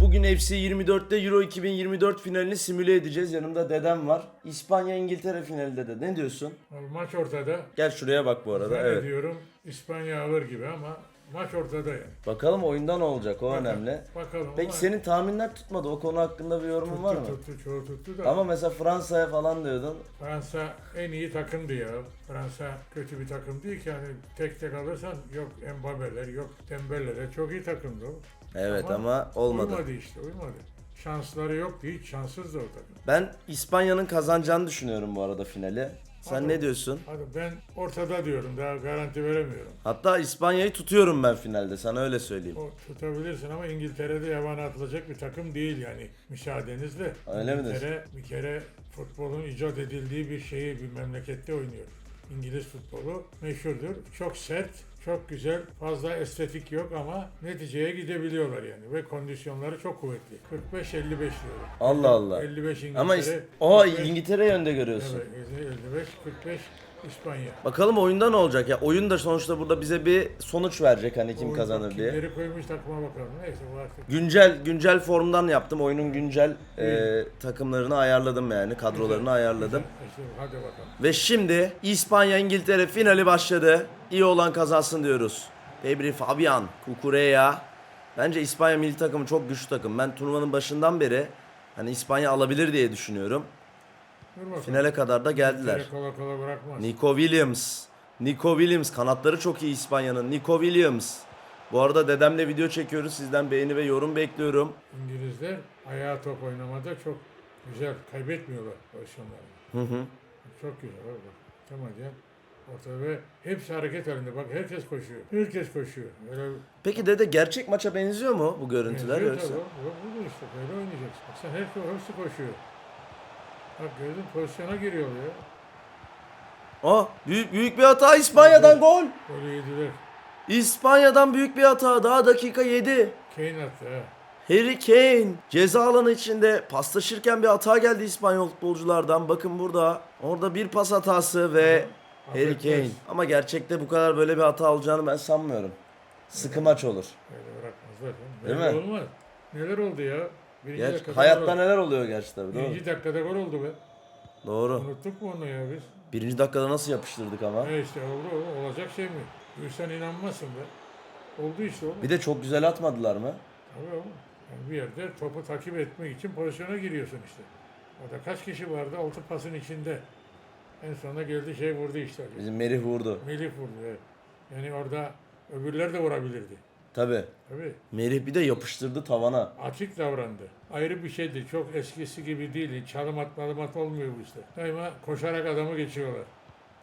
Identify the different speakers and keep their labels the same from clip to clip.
Speaker 1: Bugün FC 24'te Euro 2024 finalini simüle edeceğiz. Yanımda dedem var. İspanya İngiltere finalinde de. Ne diyorsun?
Speaker 2: Maç ortada.
Speaker 1: Gel şuraya bak bu arada.
Speaker 2: Ben
Speaker 1: Evet.
Speaker 2: diyorum İspanya alır gibi ama maç ortada yani.
Speaker 1: Bakalım oyunda ne olacak o önemli.
Speaker 2: Bakalım.
Speaker 1: Peki
Speaker 2: ama
Speaker 1: senin tahminler tutmadı. O konu hakkında bir yorumun var mı?
Speaker 2: tuttu, tuttu, çoğu tuttu da.
Speaker 1: Ama mesela Fransa'ya falan diyordun.
Speaker 2: Fransa en iyi takımdı ya. Fransa kötü bir takım değil ki. Yani tek tek alırsan yok Mbappe'ler, yok Dembele'ler. Çok iyi takımdı o.
Speaker 1: Evet ama,
Speaker 2: Ama
Speaker 1: olmadı.
Speaker 2: Uymadı işte, uymadı. Şansları yoktu, hiç şanssızdı o takım.
Speaker 1: Ben İspanya'nın kazanacağını düşünüyorum bu arada finali. Sen
Speaker 2: Hadi.
Speaker 1: ne diyorsun?
Speaker 2: Hadi ben ortada diyorum, daha garanti veremiyorum.
Speaker 1: Hatta İspanya'yı tutuyorum ben finalde. Sana öyle söyleyeyim.
Speaker 2: O tutabilirsin ama İngiltere'de yabana atılacak bir takım değil yani müsaadenizle.
Speaker 1: Öyle mi
Speaker 2: İngiltere bir kere futbolun icat edildiği bir şeyi bir memlekette oynuyor. İngiliz futbolu meşhurdur. Çok sert, çok güzel, fazla estetik yok ama neticeye gidebiliyorlar yani ve kondisyonları çok kuvvetli. 45-55 diyorum.
Speaker 1: Allah Allah.
Speaker 2: 55 İngiltere.
Speaker 1: Ama İs- o
Speaker 2: 45
Speaker 1: İngiltere yönde görüyorsun.
Speaker 2: Evet, 55 45 İspanya.
Speaker 1: Bakalım oyunda ne olacak ya? Oyun da sonuçta burada bize bir sonuç verecek hani kim
Speaker 2: Oyun
Speaker 1: kazanır diye.
Speaker 2: Kimleri koymuş takıma bakalım. Neyse bu artık.
Speaker 1: Güncel güncel formdan yaptım. Oyunun güncel e, takımlarını ayarladım yani. Kadrolarını ayarladım.
Speaker 2: İşte hadi bakalım.
Speaker 1: Ve şimdi İspanya İngiltere finali başladı. İyi olan kazansın diyoruz. Fabri Fabian, Kukureya. Bence İspanya milli takımı çok güçlü takım. Ben turnuvanın başından beri hani İspanya alabilir diye düşünüyorum. Finale kadar da geldiler.
Speaker 2: İngiltere Kola kola bırakmaz.
Speaker 1: Nico Williams. Nico Williams. Kanatları çok iyi İspanya'nın. Nico Williams. Bu arada dedemle video çekiyoruz. Sizden beğeni ve yorum bekliyorum.
Speaker 2: İngilizler ayağa top oynamada çok güzel kaybetmiyorlar pozisyonları.
Speaker 1: Hı hı.
Speaker 2: Çok güzel bak. Tamam ya. Ortada ve hepsi hareket halinde. Bak herkes koşuyor. Herkes koşuyor. Öyle
Speaker 1: Peki dede gerçek maça benziyor mu bu görüntüler
Speaker 2: benziyor tabii. Bu, bu da işte böyle oynayacaksın. Bak sen hepsi, hepsi koşuyor. Bak gördün pozisyona giriyor ya.
Speaker 1: Aa büyük büyük bir hata İspanya'dan gol.
Speaker 2: Golü yediler.
Speaker 1: İspanya'dan büyük bir hata. Daha dakika 7.
Speaker 2: Kane attı ha.
Speaker 1: Harry Kane ceza alanı içinde paslaşırken bir hata geldi İspanyol futbolculardan. Bakın burada. Orada bir pas hatası ve Harry
Speaker 2: Affetmez.
Speaker 1: Kane. Ama gerçekte bu kadar böyle bir hata olacağını ben sanmıyorum. Sıkı maç olur.
Speaker 2: Öyle bırakmazlar.
Speaker 1: Değil
Speaker 2: Böyle
Speaker 1: mi?
Speaker 2: Olmaz. Neler oldu ya? Birinci
Speaker 1: Gerçi
Speaker 2: dakikada
Speaker 1: hayatta
Speaker 2: gol oldu.
Speaker 1: neler oluyor gerçi tabii doğru.
Speaker 2: Birinci dakikada gol oldu be.
Speaker 1: Doğru.
Speaker 2: Unuttuk mu onu ya biz?
Speaker 1: Birinci dakikada nasıl yapıştırdık ama.
Speaker 2: Ne işte oldu o- olacak şey mi? Duysan inanmazsın be. Oldu işte oğlum.
Speaker 1: Bir de çok güzel atmadılar mı?
Speaker 2: Tabii oğlum. Yani bir yerde topu takip etmek için pozisyona giriyorsun işte. Orada kaç kişi vardı? Altı pasın içinde. En sonunda geldi şey vurdu işte.
Speaker 1: Bizim Merih vurdu.
Speaker 2: Melih vurdu. Evet. Yani orada öbürler de vurabilirdi.
Speaker 1: Tabii.
Speaker 2: Tabii.
Speaker 1: Merih bir de yapıştırdı tavana.
Speaker 2: Açık davrandı. Ayrı bir şeydi. Çok eskisi gibi değil. Çalım at malım at olmuyor bu işte. Daima koşarak adamı geçiyorlar.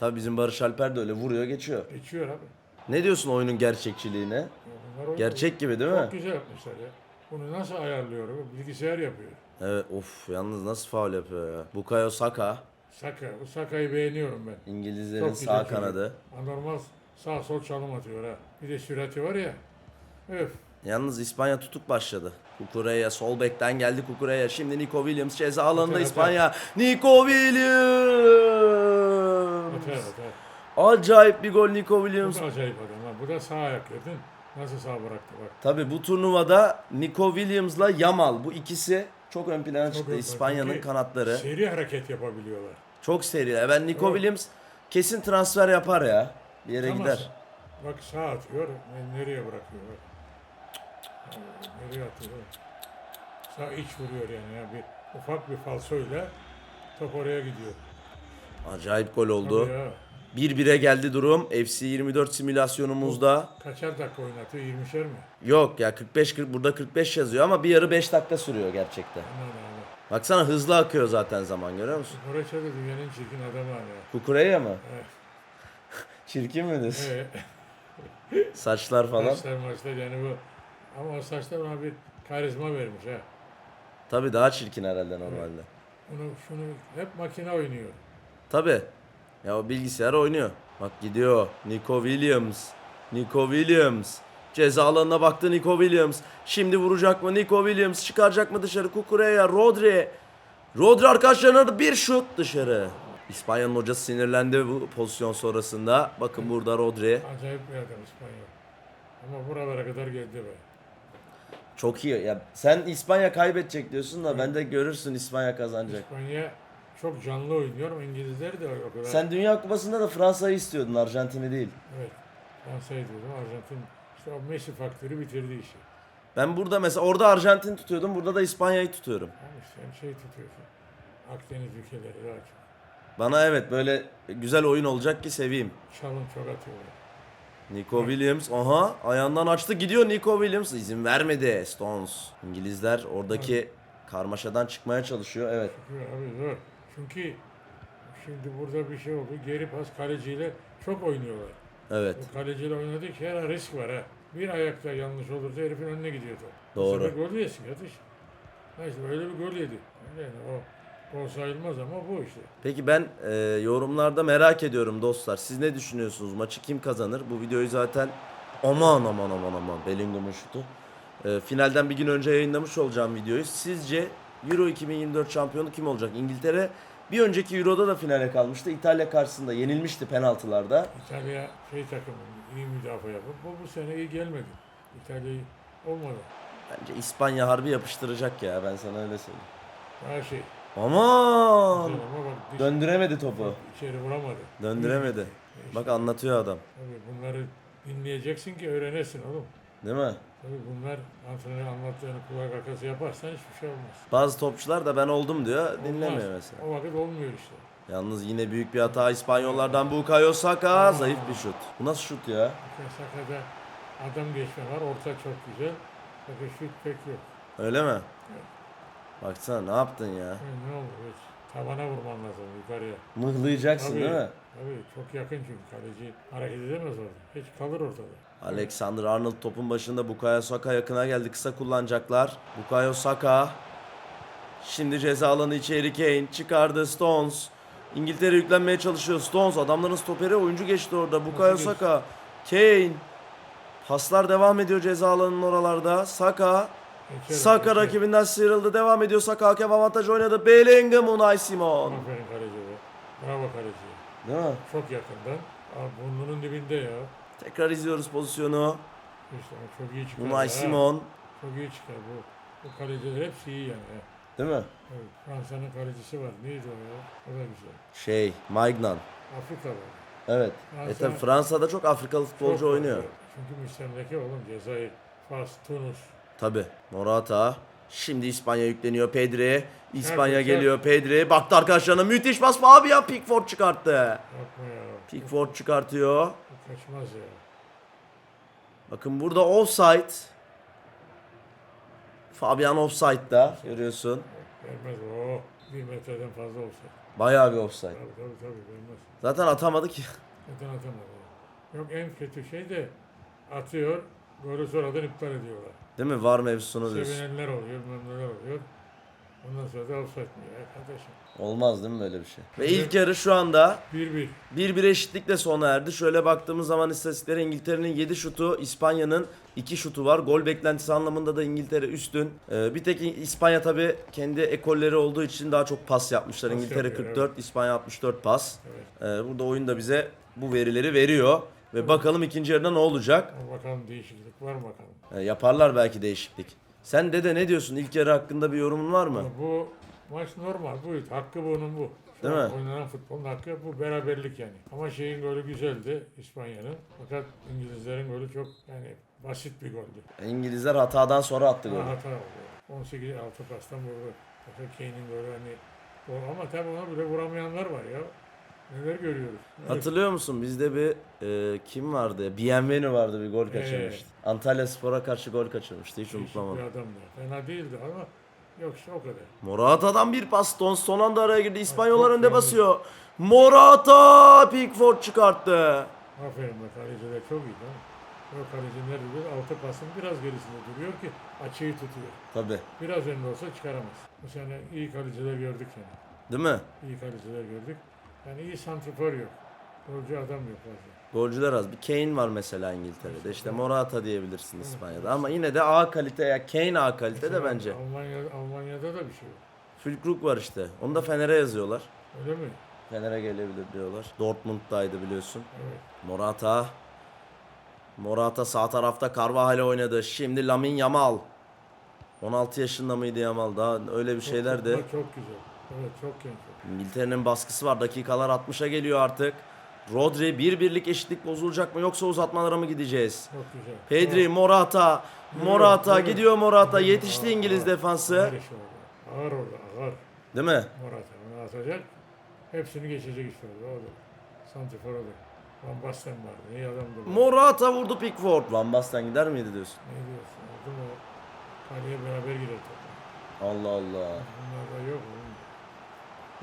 Speaker 1: Tabii bizim Barış Alper de öyle vuruyor geçiyor.
Speaker 2: Geçiyor abi.
Speaker 1: Ne diyorsun oyunun gerçekçiliğine?
Speaker 2: Ya bunlar oynuyor.
Speaker 1: Gerçek gibi değil mi?
Speaker 2: Çok güzel yapmışlar ya. Bunu nasıl ayarlıyor? Bilgisayar yapıyor.
Speaker 1: Evet of yalnız nasıl faul yapıyor ya. Bukayo Saka
Speaker 2: Saka. Bu Saka'yı beğeniyorum ben.
Speaker 1: İngilizlerin
Speaker 2: Çok
Speaker 1: sağ kanadı.
Speaker 2: Anormal sağ sol çalım atıyor ha. Bir de sürati var ya.
Speaker 1: Yalnız İspanya tutuk başladı. Kukureya sol bekten geldi Kukureya. Şimdi Nico Williams ceza alanında
Speaker 2: Atar,
Speaker 1: İspanya. Nico
Speaker 2: Atar
Speaker 1: Williams.
Speaker 2: atar.
Speaker 1: Acayip bir gol Nico Williams.
Speaker 2: da acayip adam. Bu da sağ ayak gördün. Nasıl sağ bıraktı bak.
Speaker 1: Tabi bu turnuvada Nico Williams'la Yamal bu ikisi çok ön plana
Speaker 2: Çok
Speaker 1: çıktı İspanya'nın kanatları.
Speaker 2: Seri hareket yapabiliyorlar.
Speaker 1: Çok seri. Ben Nico
Speaker 2: Evet.
Speaker 1: Williams kesin transfer yapar ya. Bir yere
Speaker 2: Tamam.
Speaker 1: gider.
Speaker 2: Bak sağ atıyor. Nereye bırakıyor bak. Nereye atıyor? Sağ iç vuruyor yani. ya. Bir ufak bir falsoyla top oraya gidiyor.
Speaker 1: Acayip gol oldu.
Speaker 2: Tabii ya.
Speaker 1: 1-1'e geldi durum. FC 24 simülasyonumuzda.
Speaker 2: Kaçar dakika oynatıyor? 20'şer mi?
Speaker 1: Yok ya 45 40 burada 45 yazıyor ama bir yarı 5 dakika sürüyor gerçekten.
Speaker 2: Aman aman.
Speaker 1: Baksana hızlı akıyor zaten zaman görüyor musun?
Speaker 2: Koreçe de dünyanın çirkin adamı hala.
Speaker 1: Kukureya mı?
Speaker 2: Evet.
Speaker 1: Çirkin midir?
Speaker 2: Evet.
Speaker 1: Saçlar falan.
Speaker 2: Saçlar maçlar yani bu. Ama o saçlar ona bir karizma vermiş ha.
Speaker 1: Tabii daha çirkin herhalde normalde.
Speaker 2: Bunu şunu hep makine oynuyor.
Speaker 1: Tabii. Ya o bilgisayar oynuyor. Bak gidiyor. Nico Williams. Nico Williams. Ceza alanına baktı Nico Williams. Şimdi vuracak mı Nico Williams? Çıkaracak mı dışarı? Kukureya, Rodri. Rodri arkadaşlarına bir şut dışarı. İspanya'nın hocası sinirlendi bu pozisyon sonrasında. Bakın burada Rodri.
Speaker 2: Acayip bir adam İspanyol. Ama buralara kadar geldi be.
Speaker 1: Çok iyi. Ya sen İspanya kaybedecek diyorsun da ben de görürsün İspanya kazanacak.
Speaker 2: İspanya çok canlı oynuyor İngilizler de o kadar.
Speaker 1: Sen Dünya Kupası'nda da Fransa'yı istiyordun, Arjantin'i değil.
Speaker 2: Evet. Fransa'yı diyordum. Arjantin işte o Messi faktörü bitirdi işi.
Speaker 1: Ben burada mesela orada Arjantin tutuyordum, burada da İspanya'yı tutuyorum.
Speaker 2: Ama sen şey tutuyorsun. Akdeniz ülkeleri daha çok.
Speaker 1: Bana evet böyle güzel oyun olacak ki seveyim.
Speaker 2: Çalım çok atıyorlar.
Speaker 1: Nico Williams, aha ayağından açtı gidiyor Nico Williams. izin vermedi Stones. İngilizler oradaki karmaşadan çıkmaya çalışıyor. Evet.
Speaker 2: Çünkü abi zor. Çünkü şimdi burada bir şey oldu. Geri pas kaleciyle çok oynuyorlar.
Speaker 1: Evet.
Speaker 2: Bu kaleciyle oynadıkça her an risk var ha. Bir ayakta yanlış olursa herifin önüne gidiyor top.
Speaker 1: Doğru.
Speaker 2: Sefer gol yesin yatış. Ha işte böyle bir gol yedi. Yani o gol sayılmaz ama bu işte.
Speaker 1: Peki ben e, yorumlarda merak ediyorum dostlar. Siz ne düşünüyorsunuz? Maçı kim kazanır? Bu videoyu zaten aman aman aman aman Bellingham'ın şutu. E, finalden bir gün önce yayınlamış olacağım videoyu. Sizce Euro 2024 şampiyonu kim olacak? İngiltere bir önceki Euro'da da finale kalmıştı. İtalya karşısında yenilmişti penaltılarda.
Speaker 2: İtalya şey takımı iyi müdafaa yapıp bu bu sene iyi gelmedi. İtalya olmadı.
Speaker 1: Bence İspanya harbi yapıştıracak ya ben sana öyle söyleyeyim.
Speaker 2: Daha şey.
Speaker 1: Aman!
Speaker 2: güzel ama bak dış-
Speaker 1: Döndüremedi topu.
Speaker 2: içeri vuramadı.
Speaker 1: Döndüremedi. Bak anlatıyor adam.
Speaker 2: Tabii bunları dinleyeceksin ki öğrenesin oğlum.
Speaker 1: Değil mi?
Speaker 2: Tabii bunlar antrenör anlattığını kulak arkası yaparsan hiçbir şey olmaz.
Speaker 1: Bazı topçular da ben oldum diyor. Dinlemiyor
Speaker 2: Olmaz.
Speaker 1: mesela.
Speaker 2: O vakit olmuyor işte.
Speaker 1: Yalnız yine büyük bir hata İspanyollardan Bukayo Saka. Zayıf bir şut. Bu nasıl şut ya?
Speaker 2: Bakın Saka'da adam geçme var. Orta çok güzel. Bakın şut pek yok.
Speaker 1: Öyle mi? Baksana ne yaptın ya?
Speaker 2: Ne olur hiç. Tabana vurman lazım yukarıya.
Speaker 1: Mıhlayacaksın
Speaker 2: Tabii.
Speaker 1: değil mi?
Speaker 2: Tabii çok yakın çünkü kaleci hareket edemez orada. Hiç kalır ortada.
Speaker 1: Alexander Arnold topun başında Bukayo Saka yakına geldi. Kısa kullanacaklar. Bukayo Saka. Şimdi ceza alanı içi Harry Kane. Çıkardı Stones. İngiltere yüklenmeye çalışıyor. Stones adamların stoperi oyuncu geçti orada. Bukayo? Saka. Kane. Paslar devam ediyor ceza alanının oralarda. Saka.
Speaker 2: Geçer,
Speaker 1: Saka
Speaker 2: geçer.
Speaker 1: rakibinden sıyrıldı. Devam ediyor. Saka hakem avantaj oynadı. Bellingham Unai Simon.
Speaker 2: Aferin kaleci be. Bravo kaleci.
Speaker 1: Değil mi?
Speaker 2: Çok yakından. Abi burnunun dibinde ya.
Speaker 1: Tekrar izliyoruz pozisyonu.
Speaker 2: İşte çok iyi çıkar.
Speaker 1: Unai
Speaker 2: ya.
Speaker 1: Simon.
Speaker 2: Çok iyi çıkar bu. Bu kaleciler hepsi iyi yani.
Speaker 1: Değil mi?
Speaker 2: Evet, Fransa'nın kalecisi var. Neydi o ya? O da güzel.
Speaker 1: Şey, Maignan.
Speaker 2: Afrika var.
Speaker 1: Evet.
Speaker 2: Fransa-
Speaker 1: E tabi Fransa'da çok Afrikalı futbolcu
Speaker 2: Çok
Speaker 1: oynuyor.
Speaker 2: Çünkü müstemleke oğlum Cezayir, Fas, Tunus.
Speaker 1: Tabi. Morata. Şimdi İspanya yükleniyor Pedri. İspanya
Speaker 2: Nerede?
Speaker 1: geliyor Pedri. Baktı arkadaşlarına müthiş pas Fabian Pickford çıkarttı.
Speaker 2: Yapma ya.
Speaker 1: Pickford çıkartıyor.
Speaker 2: Kaçmaz ya.
Speaker 1: Bakın burada offside. Fabian offside'da görüyorsun.
Speaker 2: Vermez o. Bir metreden fazla olsa.
Speaker 1: Bayağı bir offside.
Speaker 2: Tabii tabii tabii vermez.
Speaker 1: Zaten atamadı ki.
Speaker 2: Neden atamadı? ya? Yok en kötü şey de atıyor. Golü sonradan iptal ediyorlar.
Speaker 1: Değil mi? Var mevzusunu diyorsun.
Speaker 2: Sevinenler oluyor, memnunlar oluyor. Ondan sonra da offside ya kardeşim?
Speaker 1: Olmaz değil mi böyle bir şey? Ve ilk yarı şu anda
Speaker 2: 1-1.
Speaker 1: 1-1 eşitlikle sona erdi. Şöyle baktığımız zaman istatistiklere İngiltere'nin 7 şutu, İspanya'nın 2 şutu var. Gol beklentisi anlamında da İngiltere üstün. Ee, bir tek İspanya tabi kendi ekolleri olduğu için daha çok pas yapmışlar.
Speaker 2: Pas
Speaker 1: İngiltere
Speaker 2: yapıyor,
Speaker 1: 44, İspanya 64 pas.
Speaker 2: Evet.
Speaker 1: Ee, burada oyun da bize bu verileri veriyor. Ve bakalım ikinci yarıda ne olacak?
Speaker 2: Bakalım değişiklik var mı bakalım.
Speaker 1: Ee, yaparlar belki değişiklik. Sen dede ne diyorsun? İlk yarı hakkında bir yorumun var mı?
Speaker 2: Bu maç normal. Bu hakkı bunun bu. Şu
Speaker 1: Değil
Speaker 2: an
Speaker 1: mi?
Speaker 2: Oynanan futbolun hakkı bu beraberlik yani. Ama şeyin golü güzeldi İspanya'nın. Fakat İngilizlerin golü çok yani basit bir goldü.
Speaker 1: İngilizler hatadan sonra attı
Speaker 2: Ama
Speaker 1: golü.
Speaker 2: hata oldu. 18 6 pastan vurdu. Fakat Kane'in golü hani o- ama tabii ona bile vuramayanlar var ya. Neler görüyoruz.
Speaker 1: Hatırlıyor musun? Bizde bir e, kim vardı? Bienvenu vardı bir gol kaçırmıştı. Antalya Spor'a karşı gol kaçırmıştı. Hiç
Speaker 2: Değişik
Speaker 1: unutmam onu.
Speaker 2: bir adamdı. Fena değildi ama yok işte o kadar.
Speaker 1: Morata'dan bir pas. Stones son anda araya girdi. İspanyollar
Speaker 2: çok
Speaker 1: önde
Speaker 2: yanlış.
Speaker 1: basıyor. Morata Pickford çıkarttı.
Speaker 2: Aferin be kaleciler çok iyi lan. O kaleciler gibi altı pasın biraz gerisinde duruyor ki açıyı tutuyor.
Speaker 1: Tabi.
Speaker 2: Biraz önde olsa çıkaramaz. Bu sene iyi kaleciler gördük yani.
Speaker 1: Değil mi?
Speaker 2: İyi kaleciler gördük. Yani iyi santrfor yok. Golcü adam yok fazla.
Speaker 1: Golcüler az. Bir Kane var mesela İngiltere'de. İşte Morata diyebilirsin İspanya'da. Ama yine de A kalite ya Kane A kalite de bence.
Speaker 2: Almanya, Almanya'da da bir şey yok.
Speaker 1: Fülkrug var işte. Onu da Fener'e yazıyorlar.
Speaker 2: Öyle mi?
Speaker 1: Fener'e gelebilir diyorlar. Dortmund'daydı biliyorsun.
Speaker 2: Evet.
Speaker 1: Morata. Morata sağ tarafta Carvajal oynadı. Şimdi Lamin Yamal. 16 yaşında mıydı Yamal? Daha öyle bir şeyler de.
Speaker 2: Çok güzel. Evet çok genç.
Speaker 1: İngiltere'nin baskısı var. Dakikalar 60'a geliyor artık. Rodri bir birlik eşitlik bozulacak mı yoksa uzatmalara mı gideceğiz?
Speaker 2: Çok güzel.
Speaker 1: Pedri, Morata, Morata
Speaker 2: yürü.
Speaker 1: gidiyor Morata.
Speaker 2: Yürü.
Speaker 1: Yetişti
Speaker 2: Ağır,
Speaker 1: İngiliz
Speaker 2: ağır.
Speaker 1: defansı.
Speaker 2: Ağır iş orada. Ağır.
Speaker 1: Değil mi?
Speaker 2: Morata onu atacak. Hepsini geçecek işte orada. Olur. Santifor olur. Van Basten vardı. İyi adamdı. bu.
Speaker 1: Morata vurdu Pickford. Van Basten gider miydi diyorsun?
Speaker 2: Ne diyorsun? Oldu mu? Kaleye beraber girer top.
Speaker 1: Allah Allah.
Speaker 2: Bunlarda yok.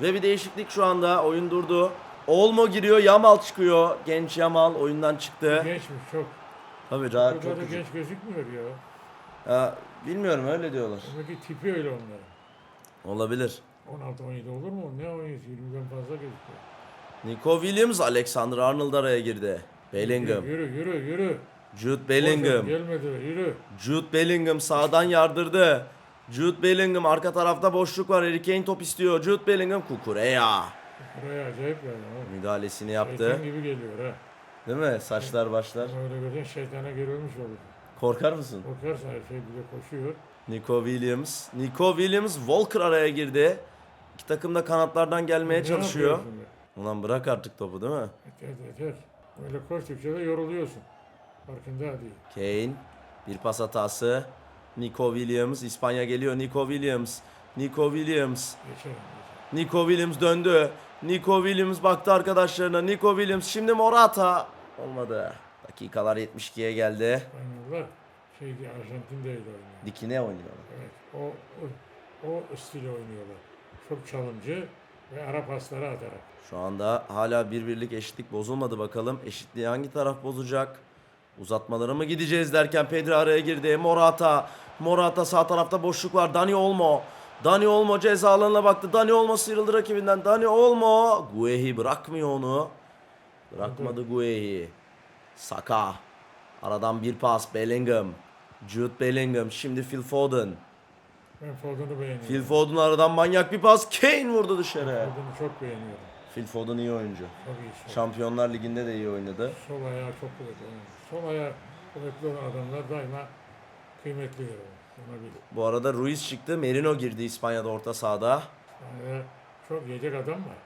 Speaker 1: Ve bir değişiklik şu anda. Oyun durdu. Olmo giriyor, Yamal çıkıyor. Genç Yamal oyundan çıktı.
Speaker 2: Gençmiş çok.
Speaker 1: Tabii daha çok
Speaker 2: da
Speaker 1: küçük.
Speaker 2: genç gözükmüyor ya.
Speaker 1: Ya, bilmiyorum öyle diyorlar.
Speaker 2: Demek ki tipi öyle onların.
Speaker 1: Olabilir.
Speaker 2: 16-17 olur mu? Ne 17? 20'den fazla gözüküyor.
Speaker 1: Nico Williams, Alexander Arnold araya girdi. Bellingham,
Speaker 2: Yürü yürü yürü.
Speaker 1: Jude Bellingham.
Speaker 2: Gelmedi yürü.
Speaker 1: Jude Bellingham sağdan yardırdı. Jude Bellingham arka tarafta boşluk var. Harry Kane top istiyor. Jude Bellingham kukureya.
Speaker 2: Buraya acayip yani. ha.
Speaker 1: Müdahalesini
Speaker 2: Şeytan
Speaker 1: yaptı.
Speaker 2: gibi geliyor ha.
Speaker 1: Değil mi? Saçlar başlar.
Speaker 2: Öyle görsen şeytana görülmüş olur.
Speaker 1: Korkar mısın?
Speaker 2: Korkarsan her şey bile koşuyor.
Speaker 1: Nico Williams. Nico Williams Walker araya girdi. İki takım da kanatlardan gelmeye
Speaker 2: Ne
Speaker 1: çalışıyor.
Speaker 2: yapıyorsun be?
Speaker 1: Ulan bırak artık topu değil mi?
Speaker 2: Yeter yeter. Böyle koştukça da yoruluyorsun. Farkında değil.
Speaker 1: Kane. Bir pas hatası. Nico Williams. İspanya geliyor. Nico Williams. Nico Williams. Nico Williams döndü. Nico Williams baktı arkadaşlarına. Nico Williams şimdi Morata. Olmadı. Dakikalar 72'ye geldi.
Speaker 2: İspanyollar şeydi Arjantin'deydi oynuyor.
Speaker 1: Dikine oynuyor.
Speaker 2: Evet. O, o, o stil oynuyorlar. Çok çalımcı ve ara pasları atarak.
Speaker 1: Şu anda hala bir birlik eşitlik bozulmadı bakalım. Eşitliği hangi taraf bozacak? Uzatmalara mı gideceğiz derken Pedri araya girdi. Morata. Morata sağ tarafta boşluk var. Dani Olmo. Dani Olmo ceza alanına baktı. Dani Olmo sıyrıldı rakibinden. Dani Olmo. Guehi bırakmıyor onu. Bırakmadı Guehi. Saka. Aradan bir pas. Bellingham. Jude Bellingham. Şimdi Phil Foden.
Speaker 2: Ben Foden'u beğeniyorum.
Speaker 1: Phil Foden aradan manyak bir pas. Kane vurdu dışarı.
Speaker 2: Foden'u çok beğeniyorum.
Speaker 1: Phil Foden iyi oyuncu.
Speaker 2: Çok iyi. Sol,
Speaker 1: Şampiyonlar Ligi'nde de iyi oynadı.
Speaker 2: sol ayağı çok kuvvetli. oynuyor. Sol ayağı kuvvetli olan adamlar daima kıymetlidir. Bil.
Speaker 1: Bu arada Ruiz çıktı. Merino girdi İspanya'da orta sahada.
Speaker 2: Yani çok yedek adam var.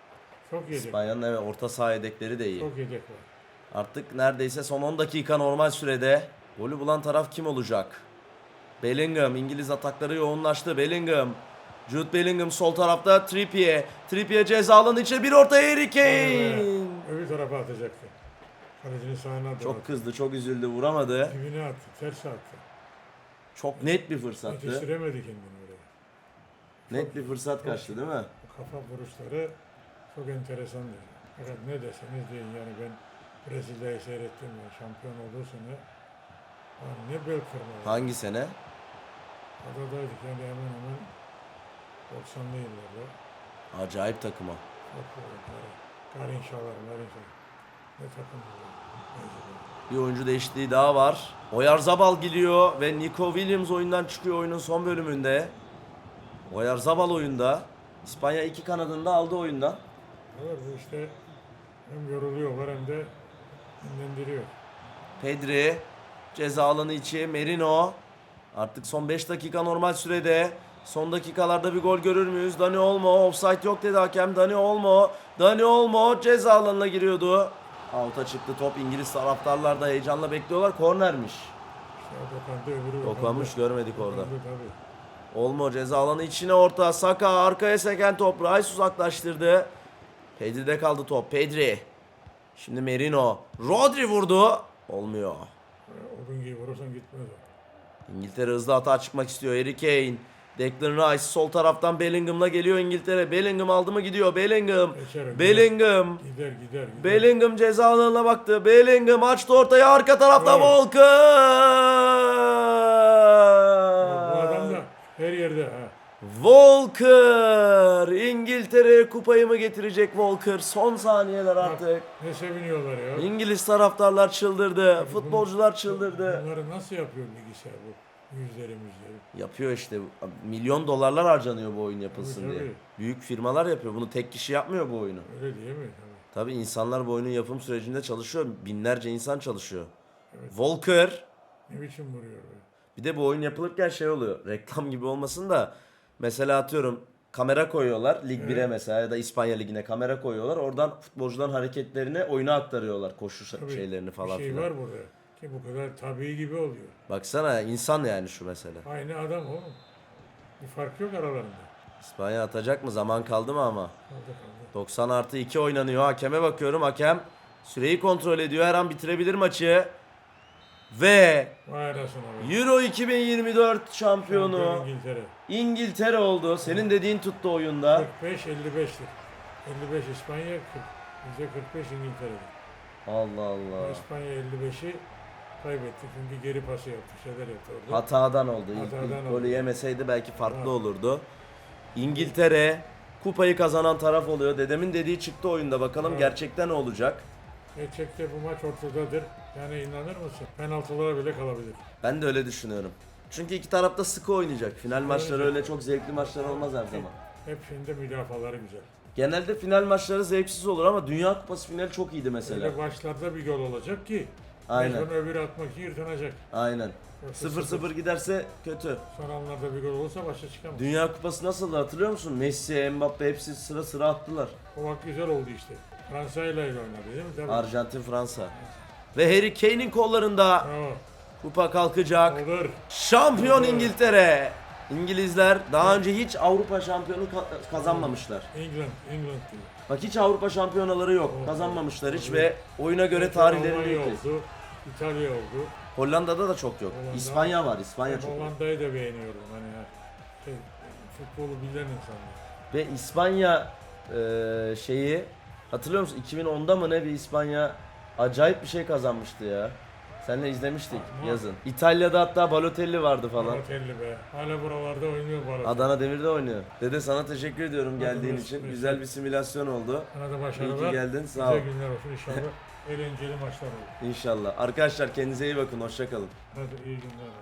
Speaker 2: Çok yedek.
Speaker 1: İspanya'nın evet orta saha yedekleri de iyi.
Speaker 2: Çok yedek var.
Speaker 1: Artık neredeyse son 10 dakika normal sürede. Golü bulan taraf kim olacak? Bellingham. İngiliz atakları yoğunlaştı. Bellingham. Jude Bellingham sol tarafta. Trippier. Trippier ceza alanı içe bir orta Harry Kane.
Speaker 2: Öbür tarafa atacaktı. Kalecinin sağına doğru.
Speaker 1: Çok kızdı, çok üzüldü, vuramadı.
Speaker 2: Dibine attı. Ters attı.
Speaker 1: Çok net bir fırsattı.
Speaker 2: Yetiştiremedi kendini oraya.
Speaker 1: Net bir fırsat kaçtı değil mi?
Speaker 2: Kafa vuruşları çok enteresandır. Fakat ne deseniz deyin yani ben Brezilya'yı seyrettim ya şampiyon olduğu sene. Lan ne bel kırmalar.
Speaker 1: Hangi sene?
Speaker 2: Adadaydık yani hemen hemen 90'lı yıllarda.
Speaker 1: Acayip takım o.
Speaker 2: Çok böyle Garin Şalar, Garin Şalar. Ne takım.
Speaker 1: Bir oyuncu değişikliği daha var. Oyarzabal gidiyor ve Nico Williams oyundan çıkıyor oyunun son bölümünde. Oyarzabal oyunda. İspanya iki kanadını da aldı oyundan.
Speaker 2: Evet işte hem yoruluyorlar hem de dinlendiriyor.
Speaker 1: Pedri ceza alanı içi Merino. Artık son 5 dakika normal sürede. Son dakikalarda bir gol görür müyüz? Dani Olmo offside yok dedi hakem. Dani Olmo. Dani Olmo ceza alanına giriyordu. Out'a çıktı top. İngiliz taraftarlar da heyecanla bekliyorlar. Kornermiş. Dokanmış görmedik orada. Olmo ceza alanı içine orta. Saka arkaya seken top. Rice uzaklaştırdı. Pedri'de kaldı top. Pedri. Şimdi Merino. Rodri vurdu. Olmuyor.
Speaker 2: Odun gibi vurursan gitmez.
Speaker 1: İngiltere hızlı hata çıkmak istiyor. Harry Kane. Declan Rice sol taraftan Bellingham'la geliyor İngiltere. Bellingham aldı mı gidiyor. Bellingham.
Speaker 2: Geçerim,
Speaker 1: Bellingham.
Speaker 2: Gider gider gider.
Speaker 1: Bellingham ceza alanına baktı. Bellingham açtı ortaya arka tarafta
Speaker 2: Evet.
Speaker 1: Walker.
Speaker 2: Bu adam da her yerde ha.
Speaker 1: Walker İngiltere'ye kupayı mı getirecek Walker? Son saniyeler artık.
Speaker 2: Ne seviniyorlar ya.
Speaker 1: İngiliz taraftarlar çıldırdı. Futbolcular çıldırdı.
Speaker 2: Bunları nasıl yapıyor bilgisayar bu? Yüzleri müzleri.
Speaker 1: Yapıyor işte. Milyon dolarlar harcanıyor bu oyun yapılsın
Speaker 2: Tabii,
Speaker 1: diye.
Speaker 2: tabii.
Speaker 1: Büyük firmalar yapıyor. Bunu tek kişi yapmıyor bu oyunu.
Speaker 2: Öyle değil mi? Tabii.
Speaker 1: Tabii insanlar bu oyunun yapım sürecinde çalışıyor. Binlerce insan çalışıyor. Walker
Speaker 2: Ne biçim vuruyor be?
Speaker 1: Bir de bu oyun yapılırken şey oluyor. Reklam gibi olmasın da mesela atıyorum kamera koyuyorlar Lig 1'e
Speaker 2: Evet.
Speaker 1: mesela ya da İspanya Ligi'ne kamera koyuyorlar. Oradan futbolcuların hareketlerini oyuna aktarıyorlar. Koşu
Speaker 2: Tabii,
Speaker 1: şeylerini falan
Speaker 2: bir şey
Speaker 1: filan.
Speaker 2: var burada. Ki bu kadar tabii gibi oluyor.
Speaker 1: Baksana insan yani şu mesela.
Speaker 2: Aynı adam oğlum. Bir fark yok aralarında.
Speaker 1: İspanya atacak mı? Zaman kaldı mı ama?
Speaker 2: Kaldı kaldı.
Speaker 1: 90 artı 2 oynanıyor. Hakeme bakıyorum. Hakem süreyi kontrol ediyor. Her an bitirebilir maçı. Ve
Speaker 2: Vay anasını be.
Speaker 1: Euro 2024 şampiyonu
Speaker 2: Şampiyon İngiltere.
Speaker 1: İngiltere oldu. Senin dediğin tuttu oyunda.
Speaker 2: 45 55'tir. 55 İspanya 40. Bize 45 İngiltere'de.
Speaker 1: Allah Allah.
Speaker 2: İspanya 55'i kaybetti çünkü geri pası yaptı, şeyler yaptı orada.
Speaker 1: Hatadan oldu. İlk,
Speaker 2: Hatadan
Speaker 1: ilk
Speaker 2: oldu.
Speaker 1: golü yemeseydi belki farklı
Speaker 2: Evet.
Speaker 1: olurdu. İngiltere kupayı kazanan taraf oluyor. Dedemin dediği çıktı oyunda. Bakalım
Speaker 2: Evet.
Speaker 1: gerçekten ne olacak?
Speaker 2: Gerçekte bu maç ortadadır. Yani inanır mısın? Penaltılara bile kalabilir.
Speaker 1: Ben de öyle düşünüyorum. Çünkü iki taraf da sıkı oynayacak. Final maçları öyle çok zevkli maçlar olmaz her zaman.
Speaker 2: Hepsinde müdafaları güzel.
Speaker 1: Genelde final maçları zevksiz olur ama Dünya Kupası finali çok iyiydi mesela.
Speaker 2: Öyle başlarda bir gol olacak ki
Speaker 1: Aynen.
Speaker 2: mecbur öbürü atmak için yırtınacak.
Speaker 1: Aynen.
Speaker 2: Yoksa
Speaker 1: 0-0 giderse kötü.
Speaker 2: Son anlarda bir gol olursa başa çıkamaz.
Speaker 1: Dünya Kupası nasıldı hatırlıyor musun? Messi, Mbappe hepsi sıra sıra attılar.
Speaker 2: O vakit güzel oldu işte. Fransa ile oynadı değil mi? Tabii.
Speaker 1: Arjantin, Fransa. Ve Harry Kane'in kollarında
Speaker 2: Bravo.
Speaker 1: kupa kalkacak.
Speaker 2: Olur.
Speaker 1: Şampiyon
Speaker 2: Olur.
Speaker 1: İngiltere. İngilizler daha önce hiç Avrupa şampiyonu ka- kazanmamışlar.
Speaker 2: England, England diyor.
Speaker 1: Bak hiç Avrupa şampiyonaları yok. Kazanmamışlar hiç ve oyuna göre
Speaker 2: Almanya
Speaker 1: ilk kez.
Speaker 2: oldu. İtalya oldu.
Speaker 1: Hollanda'da da çok yok.
Speaker 2: Hollanda-
Speaker 1: İspanya var. İspanya
Speaker 2: Ben
Speaker 1: çok yok.
Speaker 2: Hollanda'yı da beğeniyorum hani ya. Şey, futbolu bilen insanlar.
Speaker 1: Ve İspanya e, şeyi hatırlıyor musun? 2010'da mı ne bir İspanya acayip bir şey kazanmıştı ya. Seninle izlemiştik
Speaker 2: Ama-
Speaker 1: yazın. İtalya'da hatta Balotelli vardı falan.
Speaker 2: Balotelli be. Hala buralarda oynuyor Balotelli.
Speaker 1: Adana Demir'de oynuyor. Dede sana teşekkür ediyorum geldiğin için.
Speaker 2: görüşürüz.
Speaker 1: Güzel bir simülasyon oldu.
Speaker 2: Sana da
Speaker 1: İyi
Speaker 2: başarılar.
Speaker 1: ki geldin. Sağ
Speaker 2: Güzel
Speaker 1: ol.
Speaker 2: günler olsun inşallah. Eğlenceli maçlar olur.
Speaker 1: İnşallah. Arkadaşlar kendinize iyi bakın. Hoşçakalın.
Speaker 2: Hadi iyi günler.